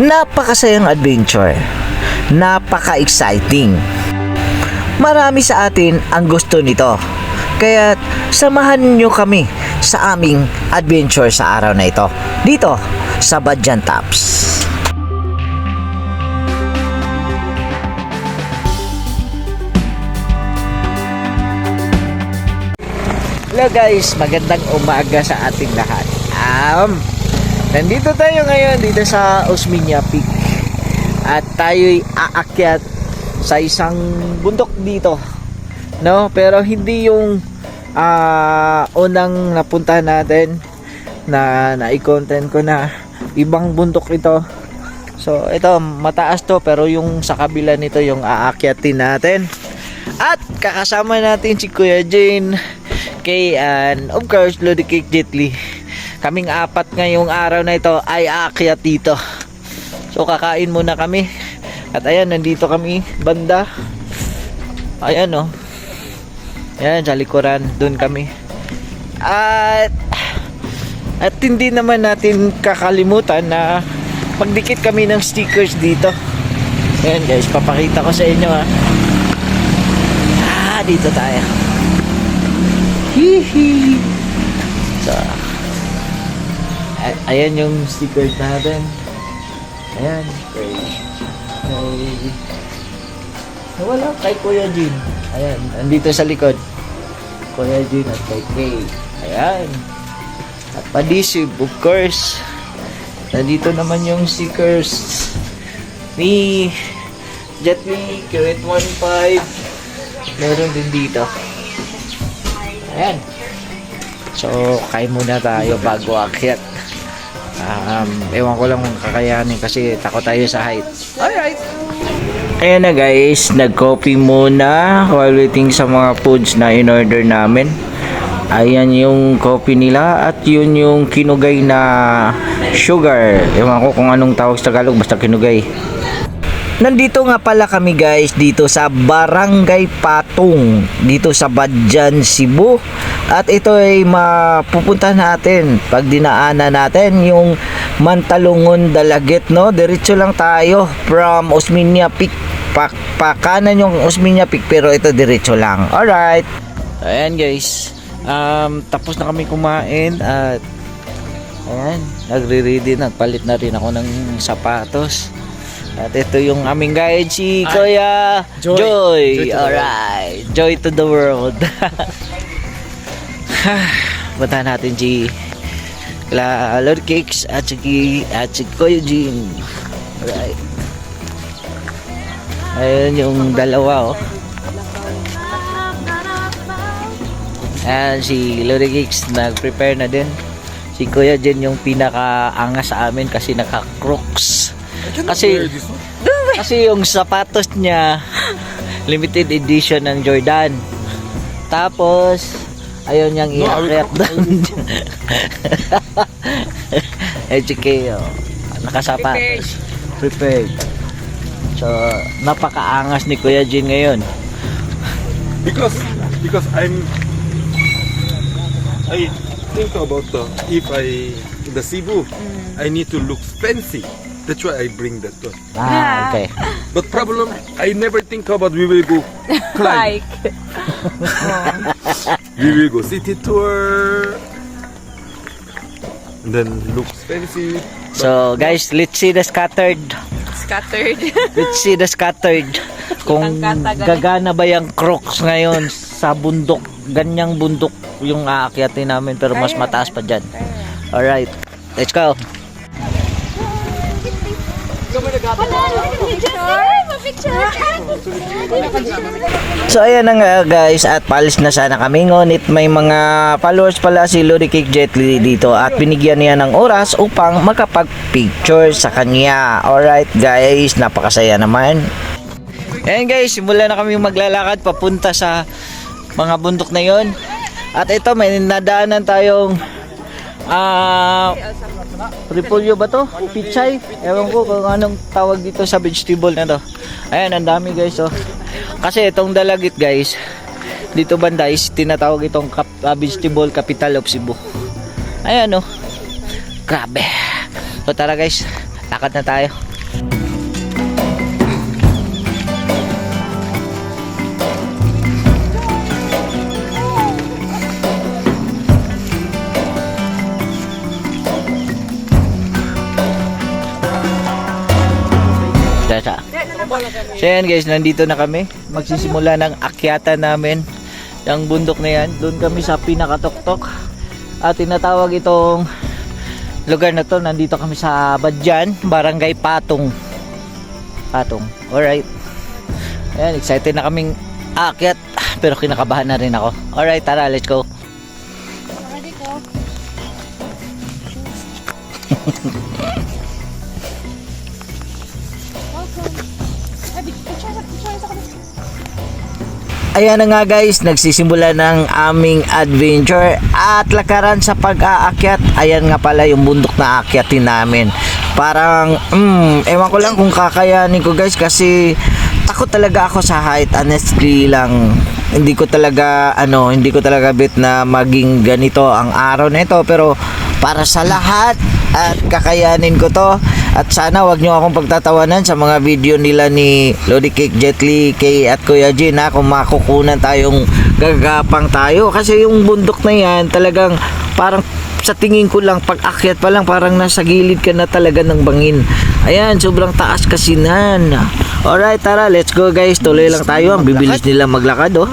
Napakasayang adventure. Napaka-exciting. Marami sa atin ang gusto nito. Kaya samahan niyo kami sa aming adventure sa araw na ito. Dito sa Badjan Tops. Hello guys, magandang umaga sa ating lahat. Um, nandito tayo ngayon dito sa Osminia Peak. At tayo'y aakyat sa isang bundok dito. No, pero hindi yung ah, unang napuntahan natin na nai-content ko na ibang bundok ito. So, ito mataas to pero yung sa kabila nito yung aakyatin natin. At kakasama natin si Kuya Jane, Kay and of course Lodi Cake Jetly. Kaming apat ngayong araw na ito ay aakyat dito. So kakain muna kami. At ayan, nandito kami banda. Ayan oh. Ayan, sa likuran, doon kami. At at hindi naman natin kakalimutan na magdikit kami ng stickers dito. Ayan guys, papakita ko sa inyo ha. Ah, dito tayo. Hihi. So, a- ayan yung stickers natin. Ayan. Kay, kay, wala, kay Kuya Jean. Ayan, nandito sa likod. Kuya Jean at kay Kay. Ayan. At Padisib, of course. Nandito naman yung stickers ni Jetly, Kirit 15. Meron din dito. Ayan. So, kain muna tayo bago akyat. Um, ewan ko lang kung kakayanin kasi takot tayo sa height. Alright. Ayan na guys, nag-coffee muna while waiting sa mga foods na in-order namin. Ayan yung coffee nila at yun yung kinugay na sugar. Ewan ko kung anong tawag sa Tagalog, basta kinugay. Nandito nga pala kami guys dito sa Barangay Patong dito sa Badjan, Cebu. At ito ay mapupunta natin pag dinaanan natin yung Mantalungon Dalagit no. Diretso lang tayo from Osminia Peak. Pak pakanan yung Osminia Peak pero ito diretso lang. Alright. Ayan guys. Um, tapos na kami kumain at ayan, nagre-ready, nagpalit na rin ako ng sapatos. At ito yung aming guide, si Kuya Joy. Joy. Joy Alright. Joy to the world. Punta natin si La Lord Cakes at si, at si Kuya Jean. Alright. Ayun yung dalawa oh. Ayan si Lord Cakes nag-prepare na din. Si Kuya Jean yung pinaka-angas sa amin kasi naka-crooks. Kasi kasi yung sapatos niya limited edition ng Jordan. Tapos ayaw niyang No, i-akyat cook- doon. HK, oh. nakasapatos. Prepared. So, napakaangas ni Kuya Jin ngayon. because because I'm I think about the if I the Cebu I need to look fancy. That's why I bring that one. Ah, okay. But problem I never think about we will go climb. Like, we will go city tour. And then looks fancy. So, guys, let's see the scattered. scattered. Let's see the scattered. Kung gagana ba yung crocs ngayon sa bundok. Ganyang bundok yung aakyatin namin pero mas mataas pa dyan. Alright, let's go. So ayan na nga guys at palis na sana kami ngunit may mga followers pala si Lodi Cake Jetly dito at binigyan niya ng oras upang makapag-picture sa kanya. Alright guys, napakasaya naman. Ayan guys, simula na kami maglalakad papunta sa mga bundok na yon. At ito may nadaanan tayong ah repolyo ba to? Pichay? Ewan ko kung anong tawag dito sa vegetable na to. Ayan, ang dami guys oh. Kasi itong dalagit guys, dito banda is tinatawag itong kap, ah, vegetable capital of Cebu. Ayan oh. Grabe. So tara guys, lakad na tayo. So yan guys, nandito na kami. Magsisimula ng akyatan namin. Yung bundok na yan, doon kami sa pinakatoktok. At tinatawag itong lugar na to, nandito kami sa Badyan, Barangay Patong. Patong. Alright. Ayan, excited na kaming aakyat. Pero kinakabahan na rin ako. Alright, tara, let's go. Ready go. Ayan na nga guys, nagsisimula ng aming adventure at lakaran sa pag-aakyat. Ayan nga pala yung bundok na aakyatin namin. Parang, mm, ewan ko lang kung kakayanin ko guys kasi takot talaga ako sa height. Honestly lang, hindi ko talaga, ano, hindi ko talaga bet na maging ganito ang araw na ito. Pero para sa lahat at kakayanin ko to at sana wag nyo akong pagtatawanan sa mga video nila ni Lodi Cake Jetly Kay at Kuya Jin ha kung makukunan tayong gagapang tayo. Kasi yung bundok na yan talagang parang sa tingin ko lang pag akyat pa lang parang nasa gilid ka na talaga ng bangin. Ayan sobrang taas kasi nan. Alright tara let's go guys. Tuloy lang tayo. Ang bibilis nila maglakad oh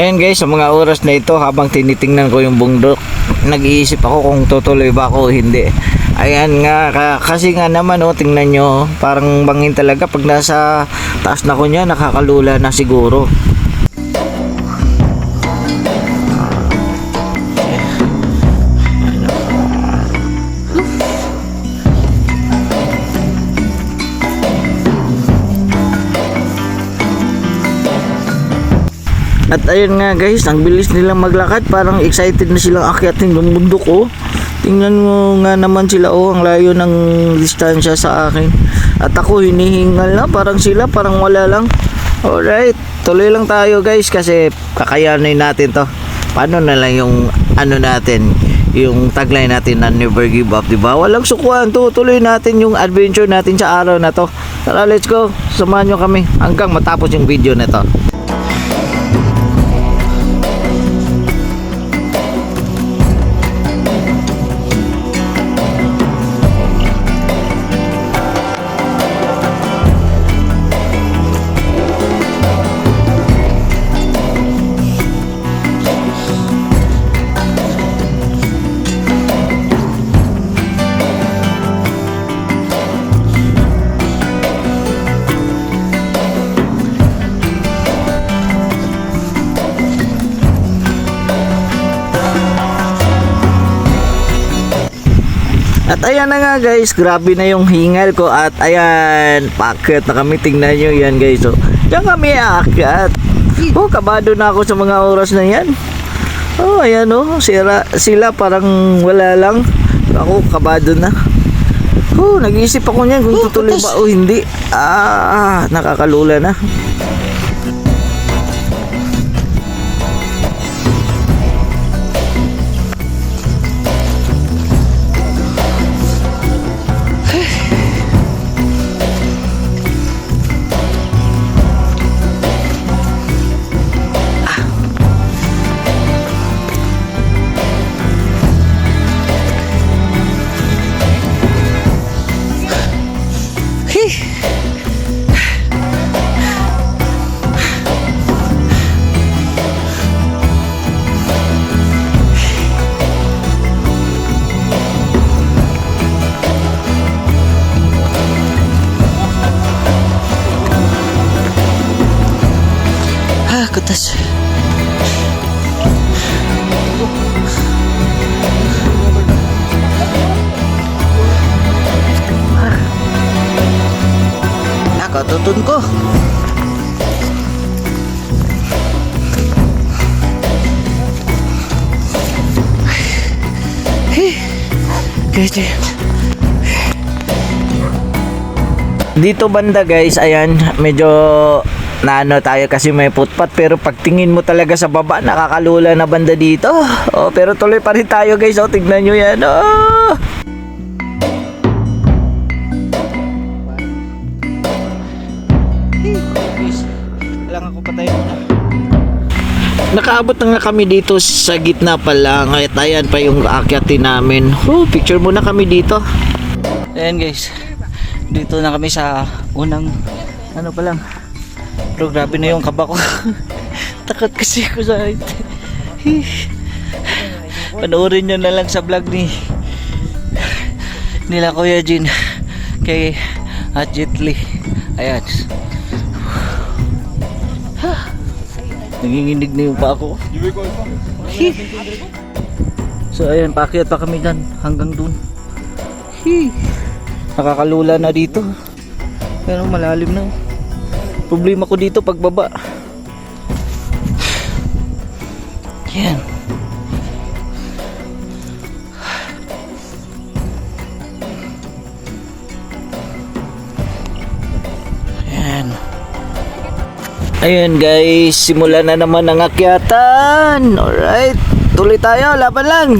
Ayan guys, sa mga oras na ito habang tinitingnan ko yung bundok, nag-iisip ako kung tutuloy ba ako o hindi. Ayan nga, ka- kasi nga naman oh, tingnan nyo, parang bangin talaga pag nasa taas na ko niya, nakakalula na siguro. At ayun nga guys, ang bilis nilang maglakad, parang excited na silang akyatin yung bundok oh. Tingnan mo nga naman sila oh, ang layo ng distansya sa akin. At ako hinihingal na, parang sila, parang wala lang. Alright, tuloy lang tayo guys kasi kakayanin natin to. Paano na lang yung ano natin, yung tagline natin na never give up, di ba? Walang sukuan, tutuloy natin yung adventure natin sa araw na to. Tara, let's go. Samahan nyo kami hanggang matapos yung video na to. At ayan na nga guys, grabe na yung hingal ko at ayan, packet na kami, tingnan nyo yan guys. So, yan kami aakyat. Oh, kabado na ako sa mga oras na yan. Oh, ayan oh, sila, sila parang wala lang. Ako, kabado na. Oh, nag-iisip ako niyan kung tutuloy ba o hindi. Ah, nakakalula na. Kaya dito banda guys, ayan, medyo na ano tayo kasi may footpath pero pagtingin mo talaga sa baba nakakalula na banda dito. Oh, pero tuloy pa rin tayo guys. Oh, tignan nyo yan. Oh. Nakaabot na nga kami dito sa gitna pa lang. At ayan pa yung aakyatin namin. Oh, picture muna kami dito. Ayan guys. Dito na kami sa unang ano pa lang. Pero grabe na yung kaba ko. Takot kasi ko sa height. Panoorin nyo na lang sa vlog ni nila Kuya Jin kay Jet Li. Ayan. Nanginginig na yung pa ako. So ayan, paakyat pa kami dyan hanggang dun. Nakakalula na dito. Pero malalim na. Problema ko dito pagbaba. Yan. Ayun guys, simulan na naman ang akyatan. Alright, tuloy tayo, laban lang.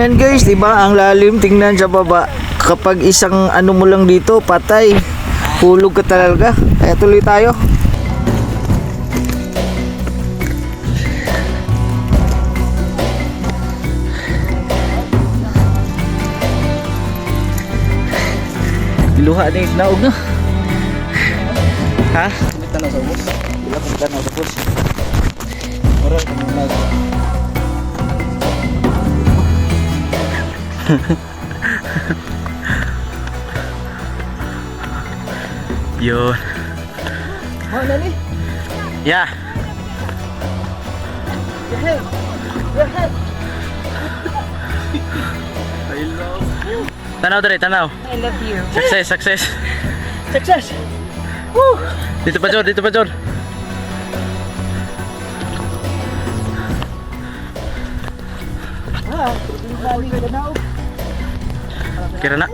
Ayan guys, di ba ang lalim tingnan sa baba. Kapag isang ano mo lang dito, patay. Hulog ka talaga. Kaya tuloy tayo. Luha na yung naog no? Ha? Kumita na sa. Wala kumita na sa ubos. Maral ka Yun. Oh, nani? Yeah. Tanaw dre, tanaw. I love you. Success, success. Success. Woo! Dito pa Jor, dito pa Jor. Kira na.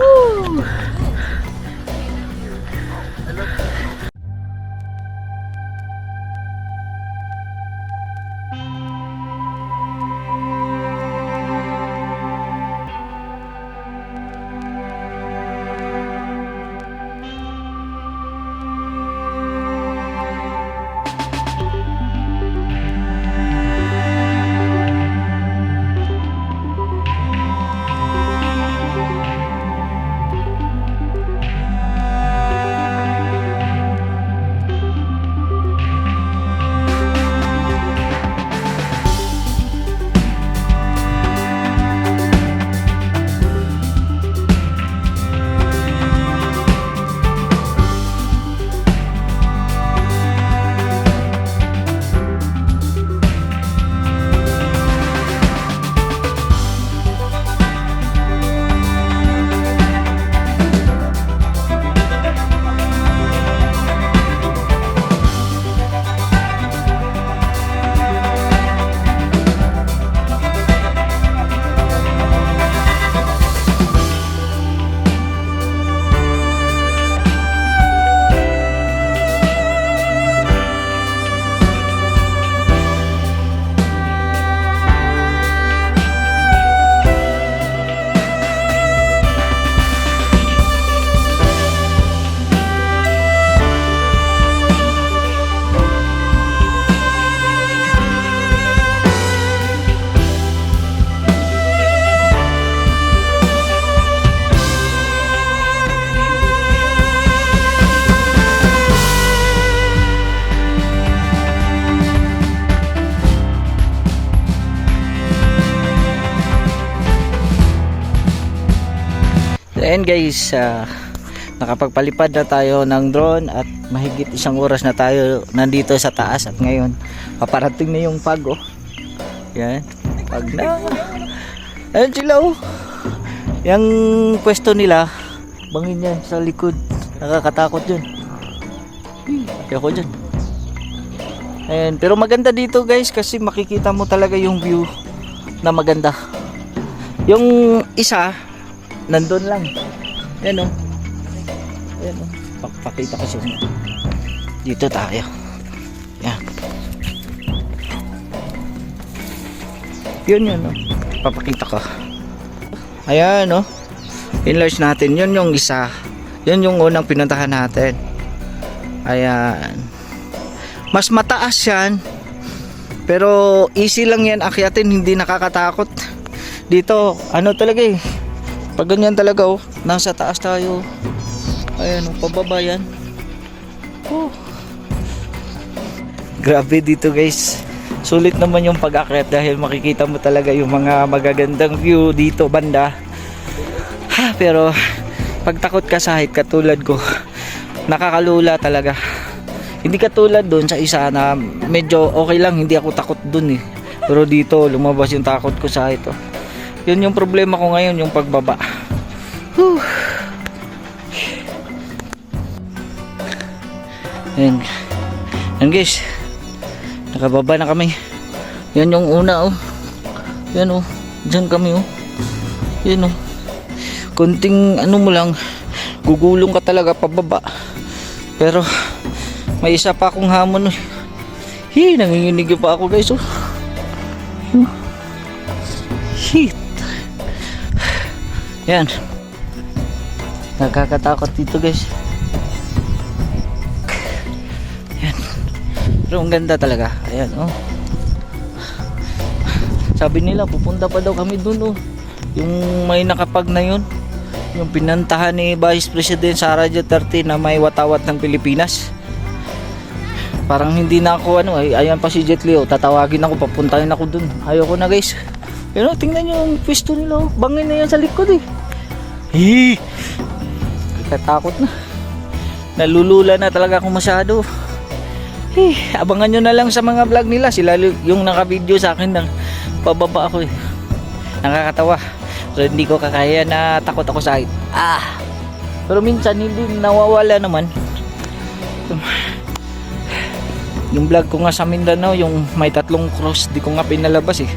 Ayan guys, ah, nakapagpalipad na tayo ng drone at mahigit isang oras na tayo nandito sa taas at ngayon paparating na yung pag oh. Yan, pag na. Ayan sila oh. Yung pwesto nila, bangin yan sa likod. Nakakatakot yun. Ayoko dyan. Ayan, pero maganda dito guys kasi makikita mo talaga yung view na maganda. Yung isa, nandun lang. Ayan o. Ayan o. Pakita ko sa inyo. Dito tayo. Ayan. Yun yun o. Papakita ko. Ayan o. Enlarge natin. Yun yung isa. Yun yung unang pinuntahan natin. Ayan. Mas mataas yan. Pero easy lang yan akyatin. Hindi nakakatakot. Dito, ano talaga eh. Pag ganyan talaga oh. Nasa taas tayo. Ayan oh, pababa yan. Oh. Grabe dito guys. Sulit naman yung pag-akyat dahil makikita mo talaga yung mga magagandang view dito banda. Ha, pero pag takot ka sa height katulad ko, nakakalula talaga. Hindi katulad doon sa isa na medyo okay lang, hindi ako takot doon eh. Pero dito, lumabas yung takot ko sa height. Oh. Yun yung problema ko ngayon, yung pagbaba. Whew. Ayan. Ayan guys. Nakababa na kami. Yan yung una oh. Yan oh. Diyan kami oh. Yan oh. Kunting ano mo lang. Gugulong ka talaga pababa. Pero may isa pa akong hamon oh. Hi, nanginginig pa ako guys oh. Shit. Yan. Nakakatakot dito guys. Yan. Pero ang ganda talaga. Ayan, oh. Sabi nila, pupunta pa daw kami dun, oh. Yung may nakapag na yun. Yung pinantahan ni Vice President Sara Duterte na may watawat ng Pilipinas. Parang hindi na ako, ano, ay, ayan pa si Jet Li, oh. Tatawagin ako, papuntahin ako dun. Ayoko na, guys. Pero tingnan nyo yung pwesto nila, oh. Bangin na yan sa likod, eh. Hii! Katakot na. Nalulula na talaga ako masyado. Eh, abangan nyo na lang sa mga vlog nila. Sila yung naka-video sa akin ng pababa ako eh. Nakakatawa. So hindi ko kakaya na takot ako sa height. Ah! Pero minsan hindi nawawala naman. Yung vlog ko nga sa Mindanao, yung may tatlong cross, di ko nga pinalabas eh.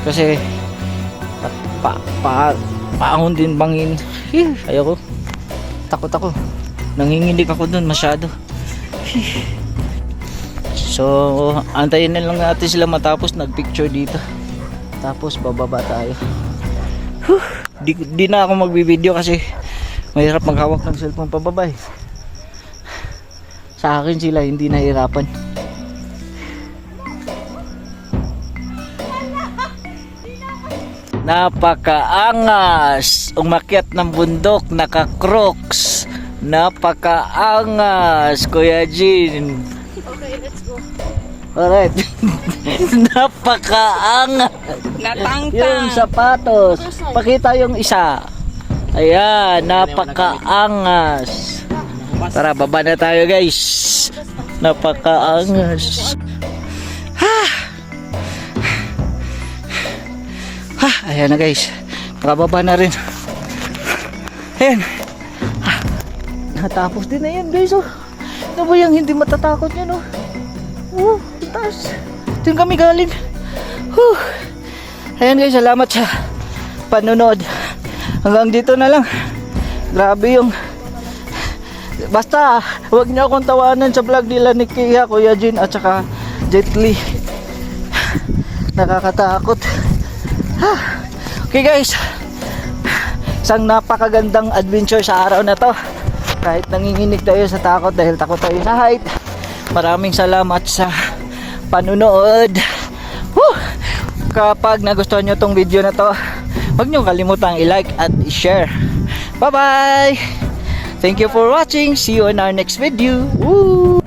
Kasi pa, pa, pa paahon din bangin. Ayoko. Takot ako. Nanginginig ako dun masyado. So, antayin na lang natin sila matapos nagpicture dito. Tapos bababa tayo. Whew, di, di na ako magbibideo kasi mahirap maghawak ng cellphone pababa eh. Sa akin sila hindi nahirapan. Napakaangas umakyat ng bundok naka-crocs. Napakaangas Kuya Jin. Okay, let's go. Alright. Napakaangas. Natangtang. Yung sapatos. Pakita yung isa. Ayan, napakaangas. Tara, baba na tayo guys. Napakaangas. Ayan na guys. Nakababa na rin. Ayan. Ah, natapos din na yan guys oh. Ano ba yung hindi matatakot yan oh. Oh, taas. Doon kami galing. Whew. Ayan guys, salamat sa panonood. Hanggang dito na lang. Grabe yung... Basta, huwag niyo akong tawanan sa vlog nila ni Kia, Kuya Jin, at saka Jet Li. Nakakatakot. Ah, Okay guys, isang napakagandang adventure sa araw na to. Kahit nanginginig tayo sa takot dahil takot tayo sa height. Maraming salamat sa panunood. Woo! Kapag nagustuhan nyo tong video na to, huwag nyo kalimutang i-like at i-share. Bye-bye! Thank you for watching. See you in our next video. Woo!